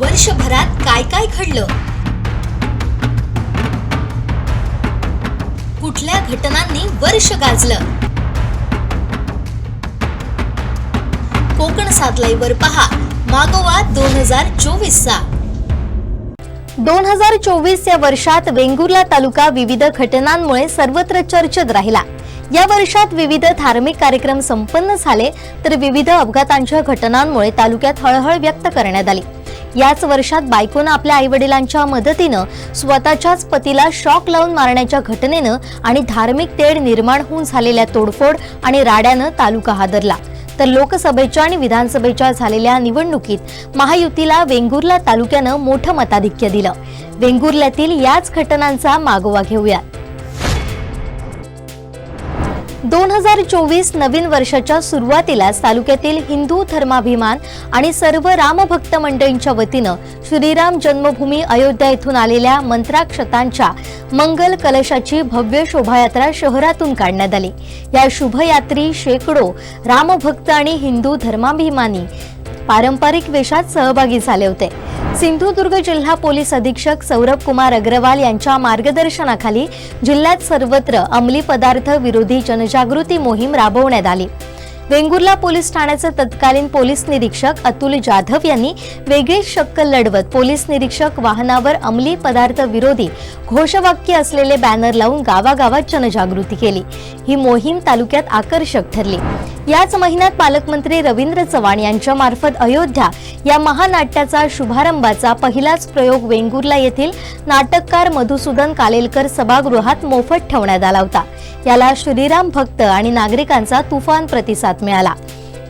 वर्षभरात काय काय घडलं? कुठल्या घटनांनी वर्ष गाजलं? कोकण साधलाईवर पहा मागोवा दोन हजार चोवीसचा. दोन हजार चोवीस या वर्षात वेंगुर्ला तालुका विविध घटनांमुळे सर्वत्र चर्चेत राहिला. या वर्षात विविध धार्मिक कार्यक्रम संपन्न झाले तर विविध अपघातांच्या घटनांमुळे तालुक्यात हळहळ व्यक्त करण्यात आली. याच वर्षात बायकोनं आपल्या आईवडिलांच्या मदतीनं स्वतःच्याच पतीला शॉक लावून मारण्याच्या घटनेनं आणि धार्मिक तेढ निर्माण होऊन झालेल्या तोडफोड आणि राड्यानं तालुका हादरला. तर लोकसभेच्या आणि विधानसभेच्या झालेल्या निवडणुकीत महायुतीला वेंगुर्ला तालुक्यानं मोठं मताधिक्य दिलं. वेंगुर्ल्यातील याच घटनांचा मागोवा घेऊयात. दोन हजार चोवीस नवीन वर्षाच्या सुरुवातीलाच तालुक्यातील हिंदू धर्माभिमान आणि सर्व रामभक्त मंडळींच्या वतीनं श्रीराम जन्मभूमी अयोध्या येथून आलेल्या मंत्राक्षतांच्या मंगल कलशाची भव्य शोभायात्रा शहरातून काढण्यात आली. या शुभयात्री शेकडो रामभक्त आणि हिंदू धर्माभिमानी पारंपरिक वेशात सहभागी झाले होते. सिंधुदुर्ग जिल्हा पोलीस अधीक्षक सौरभ कुमार अग्रवाल यांच्या मार्गदर्शनाखाली जिल्ह्यात सर्वत्र अंमली पदार्थ विरोधी जनजागृती मोहीम राबवण्यात आली. वेंगुर्ला पोलीस ठाण्याचे तत्कालीन पोलीस निरीक्षक अतुल जाधव यांनी वेगळीच शक्कल लढवत पोलीस निरीक्षक वाहनावर अंमली पदार्थ विरोधी घोषवाक्य असलेले बॅनर लावून गावागावात जनजागृती केली. ही मोहीम तालुक्यात आकर्षक ठरली. याच महिन्यात पालकमंत्री रवींद्र चव्हाण यांच्या मार्फत अयोध्या या महानाट्याचा शुभारंभाचा पहिलाच प्रयोग वेंगुर्ला येथील नाटककार मधुसूदन कालेलकर सभागृहात मोफत ठेवण्यात आला होता. याला श्रीराम भक्त आणि नागरिकांचा तुफान प्रतिसाद मिळाला.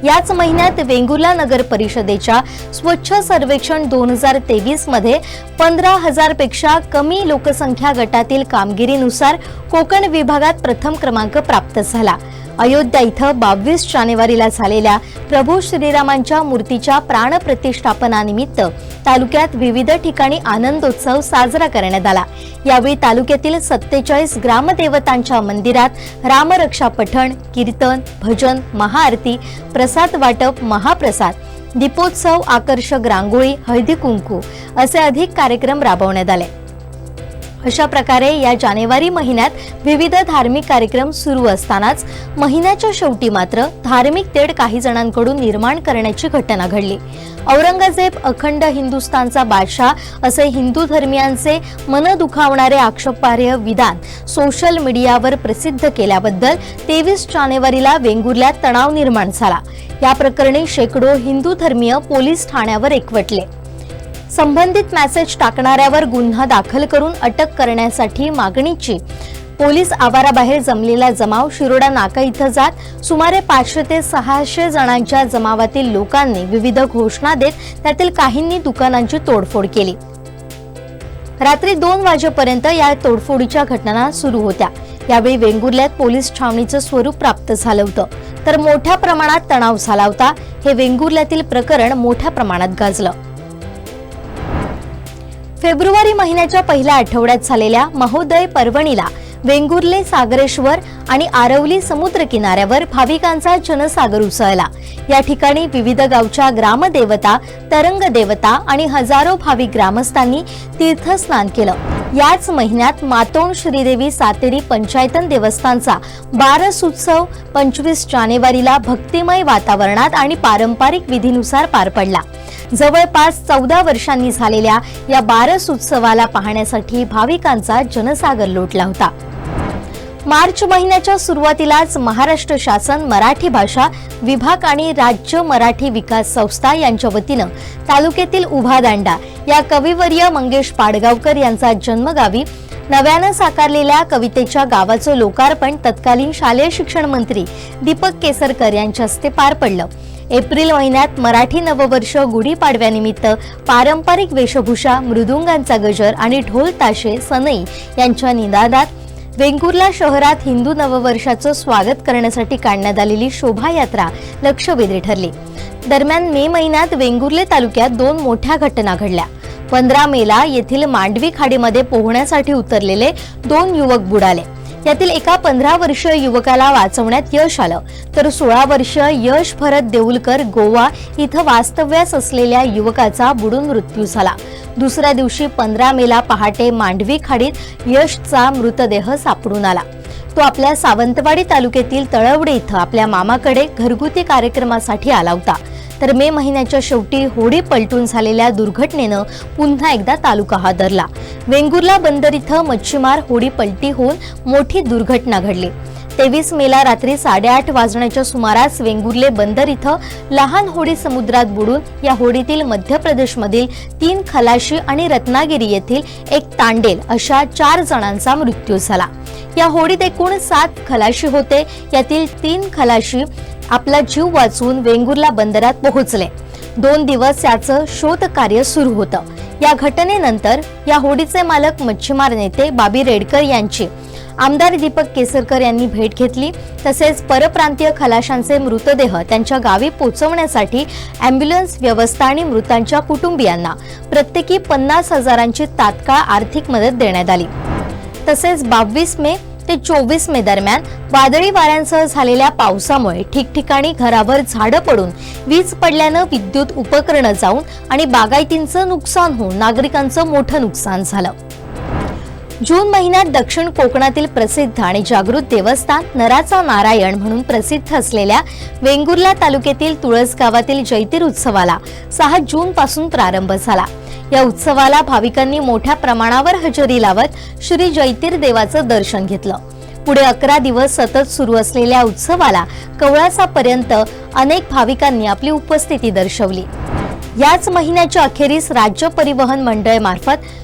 याच महिन्यात वेंगुर्ला नगर परिषदेच्या स्वच्छ सर्वेक्षण दोन हजार तेवीसमध्ये पंधरा हजारपेक्षा कमी लोकसंख्या गटातील कामगिरीनुसार कोकण विभागात प्रथम क्रमांक प्राप्त झाला. अयोध्या इथं बावीस जानेवारीला झालेल्या प्रभू श्रीरामांच्या मूर्तीच्या प्राणप्रतिष्ठापनानिमित्त तालुक्यात विविध ठिकाणी आनंदोत्सव साजरा करण्यात आला. यावेळी तालुक्यातील सत्तेचाळीस ग्रामदेवतांच्या मंदिरात रामरक्षा पठण कीर्तन भजन महाआरती प्रसाद वाटप महाप्रसाद दीपोत्सव आकर्षक रांगोळी हळदी कुंकू असे अधिक कार्यक्रम राबवण्यात आले. अशा प्रकारे या जानेवारी महिन्यात विविध धार्मिक कार्यक्रम सुरू असतानाच महिन्याच्या शेवटी मात्र धार्मिक तेढ काही जणांकडून निर्माण करण्याची घटना घडली. औरंगजेब अखंड हिंदुस्थानचा बादशाह असे हिंदू धर्मियांचे मन दुखावणारे आक्षेपार्ह विधान सोशल मीडियावर प्रसिद्ध केल्याबद्दल तेवीस जानेवारीला वेंगुर्ल्यात तणाव निर्माण झाला. या प्रकरणी शेकडो हिंदू धर्मीय पोलीस ठाण्यावर एकवटले. संबंधित मेसेज टाकणाऱ्यावर गुन्हा दाखल करून अटक करण्यासाठी मागणीची. पोलीस आवाराबाहेर जमलेला जमाव शिरोडा नाका इथं जात सुमारे पाचशे ते सहाशे जणांच्या जमावातील लोकांनी विविध घोषणा देत त्यातील काहींनी दुकानांची तोडफोड केली. रात्री दोन वाजेपर्यंत या तोडफोडीच्या घटना सुरू होत्या. यावेळी वेंगुर्ल्यात पोलीस छावणीचं स्वरूप प्राप्त झालं होतं. तर मोठ्या प्रमाणात तणाव झाला होता. हे वेंगुर्ल्यातील प्रकरण मोठ्या प्रमाणात गाजलं. फेब्रुवारी महिन्याच्या पहिल्या आठवड्यात झालेल्या महोदय पर्वणीला वेंगुर्ले सागरेश्वर आणि आरवली समुद्र किनाऱ्यावर भाविकांचा जनसागर उसळला. या ठिकाणी विविध गावच्या ग्रामदेवता तरंग देवता आणि हजारो भाविक ग्रामस्थांनी तीर्थस्नान केलं. याच महिन्यात मातोंड श्रीदेवी सातेरी पंचायतन देवस्थानचा बारस उत्सव पंचवीस जानेवारीला भक्तिमय वातावरणात आणि पारंपरिक विधीनुसार पार पडला. जवळपास चौदा वर्षांनी झालेल्या या बारस उत्सवाला पाहण्यासाठी भाविकांचा जनसागर लोटला होता. मार्च महिन्याच्या सुरुवातीलाच महाराष्ट्र शासन मराठी भाषा विभाग आणि राज्य मराठी विकास संस्था यांच्या वतीनं तालुक्यातील उभा दांडा या कविवर्य मंगेश पाडगावकर यांचा जन्मगावी नव्यानं साकारलेल्या कवितेच्या गावाचं लोकार्पण तत्कालीन शालेय शिक्षण मंत्री दीपक केसरकर यांच्या हस्ते पार पडलं. एप्रिल महिन्यात मराठी नववर्ष गुढीपाडव्यानिमित्त पारंपरिक वेशभूषा मृदुंगांचा गजर आणि ढोल ताशे सनई यांच्या निनादात वेंगुर्ला शहरात हिंदू नववर्षाचं स्वागत करण्यासाठी काढण्यात आलेली शोभायात्रा लक्षवेधी ठरली. दरम्यान मे महिन्यात वेंगुर्ले तालुक्यात दोन मोठ्या घटना घडल्या. पंधरा मेला येथील मांडवी खाडीमध्ये पोहण्यासाठी उतरलेले दोन युवक बुडाले. यातील एका पंधरा वर्षीय युवकाला वाचवण्यात यश आलं. तर सोळा वर्षीय यश भरत देऊलकर गोवा इथं वास्तव्यास असलेल्या युवकाचा बुडून मृत्यू झाला. दुसऱ्या दिवशी पंधरा मेला पहाटे मांडवी खाडीत यशचा मृतदेह सापडून आला. तो आपल्या सावंतवाडी तालुक्यातील तळवडे इथं आपल्या मामाकडे घरगुती कार्यक्रमासाठी आला होता. तर मे महिन्याच्या शेवटी होडी पलटून झालेल्या दुर्घटनेनं पुन्हा एकदा तालुका हादरला वेंगुर्ला बंदर इथं मच्छीमार होडी पलटी होऊन मोठी दुर्घटना घडली. तेवीस मेला रात्री साडेआठ वाजण्याच्या सुमारास वेंगुर्ले बंदर इथं लहान होडी समुद्रात बुडून या होडीतील मध्य प्रदेशमधील तीन खलाशी आणि रत्नागिरी येथील एक तांडेल अशा चार जणांचा मृत्यू झाला. या होडीत एकूण सात खलाशी होते. यातील तीन खलाशी आपला जीव वाचवून वेंगुर्ला बंदरात पोहोचले. दोन दिवस याचं शोध कार्य सुरू होतं. या घटनेनंतर या होडीचे मालक मच्छीमार नेते बाबी रेडकर यांची आमदार दीपक केसरकर यांनी भेट घेतली. तसेच परप्रांतीय खलाशांचे मृतदेह त्यांच्या गावी पोहोचवण्यासाठी अँब्युलन्स व्यवस्था आणि मृतांच्या कुटुंबियांना प्रत्येकी पन्नास हजारांची तात्काळ आर्थिक मदत देण्यात आली. तसेच बावीस मे ते चोवीस मे दरम्यान वादळी वाऱ्यांसह झालेल्या पावसामुळे ठिकठिकाणी घरावर झाडं पडून वीज पडल्यानं विद्युत उपकरणं जाऊन आणि बागायतींचं नुकसान होऊन नागरिकांचं मोठं नुकसान झालं. जून महिन्यात दक्षिण कोकणातील प्रसिद्ध आणि जागृत देवस्थान नराचा नारायण म्हणून प्रसिद्ध असलेल्या वेंगुर्ला तालुक्यातील तुळस गावातील जैतीर उत्सवाला सहा जून पासून प्रारंभ झाला. या उत्सवाला भाविकांनी मोठ्या प्रमाणावर हजेरी लावत श्री जैतीर देवाचं दर्शन घेतलं. पुढे अकरा दिवस सतत सुरू असलेल्या उत्सवाला कवळासापर्यंत अनेक भाविकांनी आपली उपस्थिती दर्शवली. याच महिन्याच्या अखेरीस राज्य परिवहन मंडळ मार्फत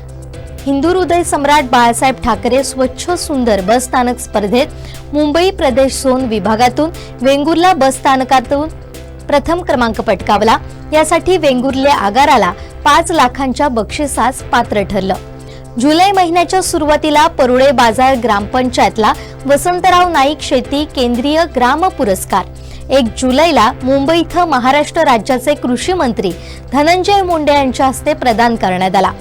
हिंदू हृदय सम्राट बाळासाहेब ठाकरे स्वच्छ सुंदर बस स्थानक स्पर्धेत मुंबई प्रदेश झोन विभागातून वेंगुर्ला बस स्थानकातून प्रथम क्रमांक पटकावला. यासाठी वेंगुर्ले आगाराला पाच लाखांच्या बक्षिसास पात्र ठरलं. जुलै महिन्याच्या सुरुवातीला परुळे बाजार ग्रामपंचायतला वसंतराव नाईक शेती केंद्रीय ग्राम पुरस्कार. एक जुलैला मुंबई इथं महाराष्ट्र राज्याचे कृषी मंत्री धनंजय मुंडे यांच्या हस्ते प्रदान करण्यात आला.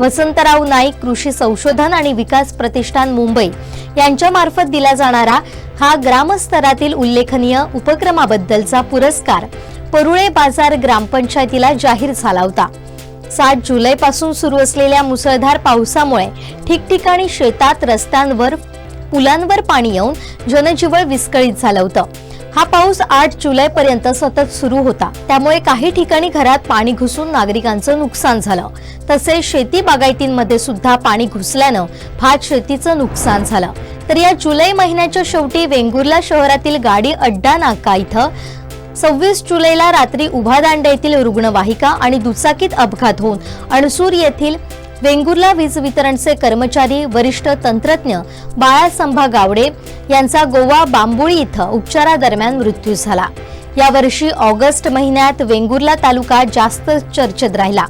वसंतराव नाईक कृषी संशोधन आणि विकास प्रतिष्ठान मुंबई यांच्यामार्फत दिला जाणारा हा ग्रामस्तरातील उल्लेखनीय उपक्रमाबद्दलचा पुरस्कार परुळे बाजार ग्रामपंचायतीला जाहीर झाला होता. सात जुलैपासून सुरू असलेल्या मुसळधार पावसामुळे ठिकठिकाणी शेतात रस्त्यांवर पुलांवर पाणी येऊन जनजीवन विस्कळीत झालं होतं. हा पाऊस आठ जुलै पर्यंत सतत सुरू होता. त्यामुळे काही ठिकाणी घरात पाणी घुसून नागरिकांचं नुकसान झालं. तसेच शेती बागायतींमध्ये सुद्धा पाणी घुसल्यानं भात शेतीचं नुकसान झालं. तर या जुलै महिन्याच्या शेवटी वेंगुर्ला शहरातील गाडी अड्डा नाका इथं सव्वीस जुलैला रात्री उभादांडा येथील रुग्णवाहिका आणि दुचाकीत अपघात होऊन अणसूर येथील वेंगुर्ला वीज वितरणचे कर्मचारी वरिष्ठ तंत्रज्ञ बाळासंभा गावडे यांचा गोवा बांबुळी इथं उपचारादरम्यान मृत्यू झाला. यावर्षी ऑगस्ट महिन्यात वेंगुर्ला तालुका जास्त चर्चेत राहिला.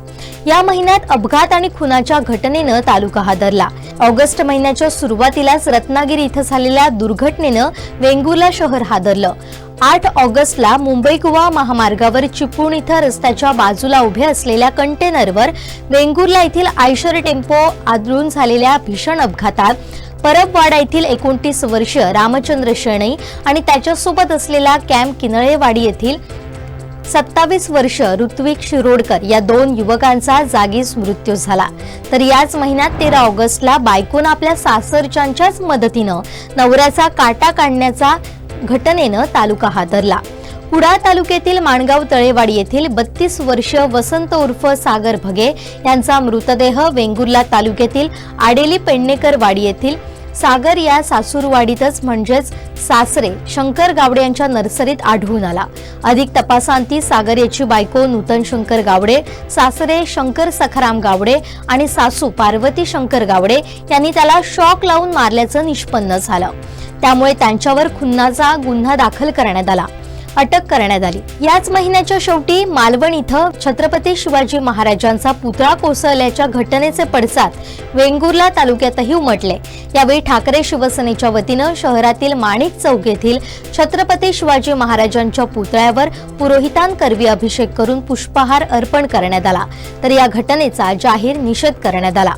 या महिन्यात अपघात आणि खुनाच्या घटनेनं तालुका हादरला. ऑगस्ट महिन्याच्या सुरुवातीलाच रत्नागिरी इथं झालेल्या दुर्घटनेनं वेंगुर्ला शहर हादरलं. आठ ऑगस्टला मुंबई गोवा महामार्गावर चिपळूण इथं रस्त्याच्या बाजूला उभे असलेल्या कंटेनरवर वेंगुर्ला येथील आयशर टेम्पो आदळून झालेल्या भीषण अपघातात परबवाडा येथील एकोणतीस वर्षीय रामचंद्र शेणई आणि त्याच्यासोबत असलेला कॅम्प किनळेवाडी येथील सत्तावीस वर्ष ऋत्विक शिरोडकर या दोन युवकांचा जागीच मृत्यू झाला. तर याच महिन्यात तेरा ऑगस्टला बायकोनं आपल्या सासरच्यांच्याच मदतीनं नवऱ्याचा काटा काढण्याचा घटनेनं तालुका हादरला. कुडाळ तालुक्यातील माणगाव तळेवाडी येथील बत्तीस वर्ष वसंत उर्फ सागर भगे यांचा मृतदेह वेंगुर्ला तालुक्यातील आडेली पेडणेकर वाडी येथील सागर या सासूरवाडीतच म्हणजेच सासरे शंकर गावडे यांच्या नर्सरीत आढळून आला. अधिक तपासांती सागर याची बायको नूतन शंकर गावडे सासरे शंकर सखाराम गावडे आणि सासू पार्वती शंकर गावडे यांनी त्याला शॉक लावून मारल्याचं निष्पन्न झालं. त्यामुळे त्यांच्यावर खुन्नाचा गुन्हा दाखल करण्यात आला. अटक करण्यात आली. याच महिन्याच्या शेवटी मालवण इथं छत्रपती शिवाजी महाराजांचा पुतळा कोसळल्याच्या घटनेचे पडसाद वेंगुर्ला तालुक्यातही उमटले. यावेळी ठाकरे शिवसेनेच्या वतीनं शहरातील माणिक चौक येथील छत्रपती शिवाजी महाराजांच्या पुतळ्यावर पुरोहितांकरवी अभिषेक करून पुष्पहार अर्पण करण्यात आला. तर या घटनेचा जाहीर निषेध करण्यात आला.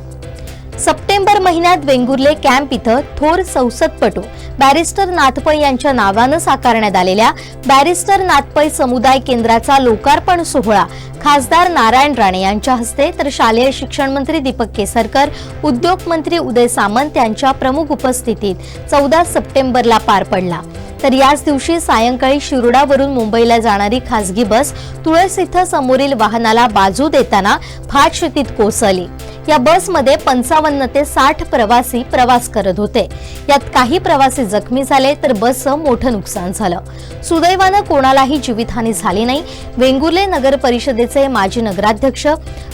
सप्टेंबर महिन्यात वेंगुर्ले कॅम्प इथं थोर संसदपटू बॅरिस्टर नाथपै यांच्या नावानं साकारण्यात आलेल्या बॅरिस्टर नाथपै समुदाय केंद्राचा लोकार्पण सोहळा. खासदार नारायण राणे यांच्या हस्ते तर शालेय शिक्षण मंत्री दीपक केसरकर उद्योग मंत्री उदय सामंत यांच्या प्रमुख उपस्थितीत चौदा सप्टेंबरला पार पडला. तर याच दिवशी सायंकाळी शिरोडावरून मुंबईला जाणारी खासगी बस तुळस इथं समोरील वाहनाला बाजू देताना फाट शेतीत कोसळली. या बसमध्ये पंचावन्न ते साठ प्रवासी प्रवास करत होते. यात काही प्रवासी जखमी झाले तर बसचं मोठं नुकसान झालं. सुदैवानं कोणालाही जीवितहानी झाली नाही. वेंगुर्ले नगर परिषदेचे माजी नगराध्यक्ष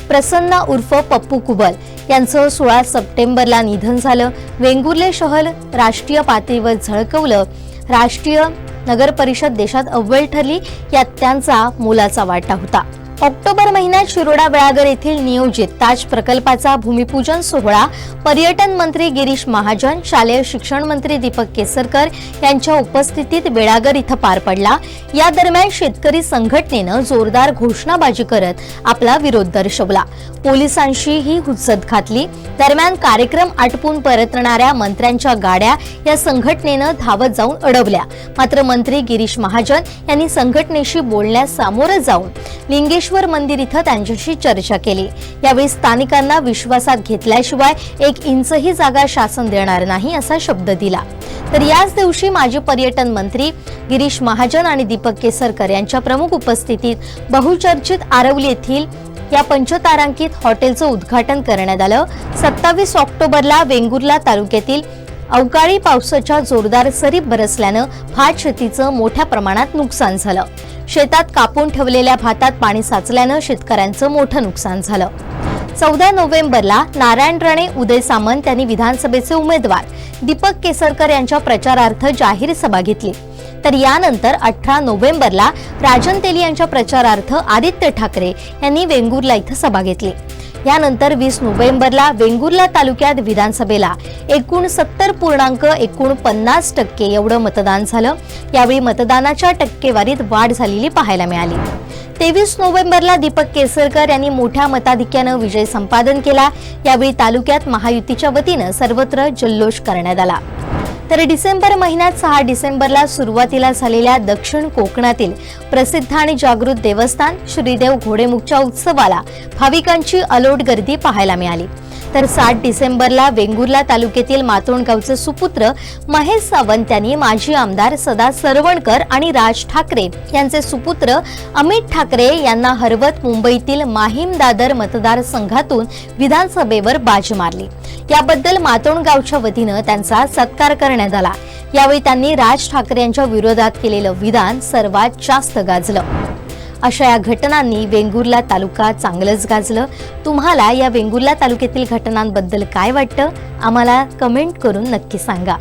प्रसन्ना उर्फ पप्पू कुबल यांचं सोळा सप्टेंबरला निधन झालं. वेंगुर्ले शहर राष्ट्रीय पातळीवर झळकवलं. राष्ट्रीय नगर परिषद देशात अव्वल ठरली यात त्यांचा मोलाचा वाटा होता. ऑक्टोबर महिन्यात शिरोडा वेळागर येथील नियोजित ताज प्रकल्पाचा भूमिपूजन सोहळा पर्यटन मंत्री गिरीश महाजन शालेय शिक्षण मंत्री दीपक केसरकर यांच्या उपस्थितीत बेळागर इथं पार पडला. या दरम्यान शेतकरी संघटनेनं जोरदार घोषणाबाजी करत आपला विरोध दर्शवला. पोलिसांशीही हुज्जत घातली. दरम्यान कार्यक्रम आटपून परतणाऱ्या मंत्र्यांच्या गाड्या या संघटनेनं धावत जाऊन अडवल्या. मात्र मंत्री गिरीश महाजन यांनी संघटनेशी बोलण्यास सामोरं जाऊन लिंगेश्वर मंदिर इथं त्यांच्याशी चर्चा केली. यावेळी स्थानिकांना विश्वासात घेतल्याशिवाय एक इंचही जागा शासन देणार नाही असा शब्द दिला. तर याच दिवशी माजी पर्यटन मंत्री गिरीश महाजन आणि दीपक केसरकर यांच्या प्रमुख उपस्थितीत बहुचर्चित आरवली येथील या पंचतारांकित हॉटेलचं उद्घाटन करण्यात आलं. सत्तावीस ऑक्टोबरला वेंगुर्ला तालुक्यातील अवकाळी पावसाच्या जोरदार सरी बरसल्यानं भात शेतीचं मोठ्या प्रमाणात नुकसान झालं. शेतात कापून ठेवलेल्या भातात पाणी साचल्यानं शेतकऱ्यांचं मोठं नुकसान झालं. चौदा नोव्हेंबरला नारायण राणे उदय सामंत यांनी विधानसभेचे उमेदवार दीपक केसरकर यांच्या प्रचारार्थ जाहीर सभा घेतली. तर यानंतर अठरा नोव्हेंबरला राजन तेली यांच्या प्रचारार्थ आदित्य ठाकरे यांनी वेंगुर्ला इथं सभा घेतली. यानंतर वीस नोव्हेंबरला वेंगुर्ला तालुक्यात विधानसभेला एकूण सत्तर पूर्णांक एकोणपन्नास टक्के एवढं मतदान झालं. यावेळी मतदानाच्या टक्केवारीत वाढ झालेली पाहायला मिळाली. तेवीस नोव्हेंबरला दीपक केसरकर यांनी मोठ्या मताधिक्यानं विजय संपादन केला. यावेळी तालुक्यात महायुतीच्या वतीनं सर्वत्र जल्लोष करण्यात आला. तर डिसेंबर महिन्यात सहा डिसेंबरला सुरुवातीला झालेल्या दक्षिण कोकणातील प्रसिद्ध आणि जागृत देवस्थान श्रीदेव घोडेमुखच्या उत्सवाला भाविकांची अलोट गर्दी पाहायला मिळाली. तर सात डिसेंबरला वेंगुर्ला तालुक्यातील मातोंडगावचे सुपुत्र महेश सावंत यांनी माजी आमदार सदा सरवणकर आणि राज ठाकरे यांचे सुपुत्र अमित ठाकरे यांना हरवत मुंबईतील माहीम दादर मतदारसंघातून विधानसभेवर बाजी मारली. याबद्दल मातोंडगावच्या वतीनं त्यांचा सत्कार करण्यात आला. यावेळी त्यांनी राज ठाकरे यांच्या विरोधात केलेलं विधान सर्वात जास्त गाजलं. अशा या घटनांनी वेंगुर्ला तालुका चांगलंच गाजलं. तुम्हाला या वेंगुर्ला तालुक्यातील घटनांबद्दल काय वाटतं? आम्हाला कमेंट करून नक्की सांगा.